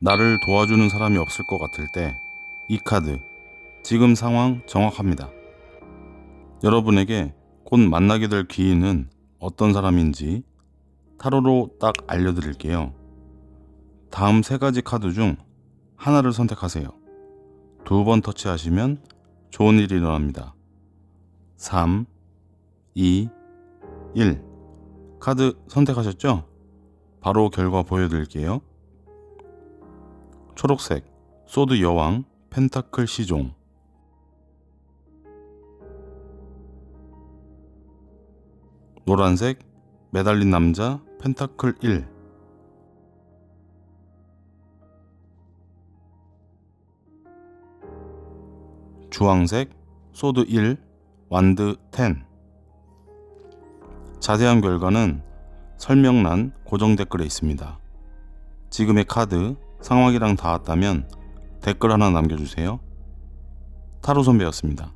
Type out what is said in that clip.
나를 도와주는 사람이 없을 것 같을 때 이 카드 지금 상황 정확합니다. 여러분에게 곧 만나게 될 귀인은 어떤 사람인지 타로로 딱 알려드릴게요. 다음 세 가지 카드 중 하나를 선택하세요. 두 번 터치하시면 좋은 일이 일어납니다. 3, 2, 1. 카드 선택하셨죠? 바로 결과 보여드릴게요. 초록색, 소드 여왕, 펜타클 시종. 노란색, 매달린 남자, 펜타클 1. 주황색, 소드 1, 완드 10. 자세한 결과는 설명란 고정 댓글에 있습니다. 지금의 카드 상황이랑 닿았다면 댓글 하나 남겨주세요. 타로 선배였습니다.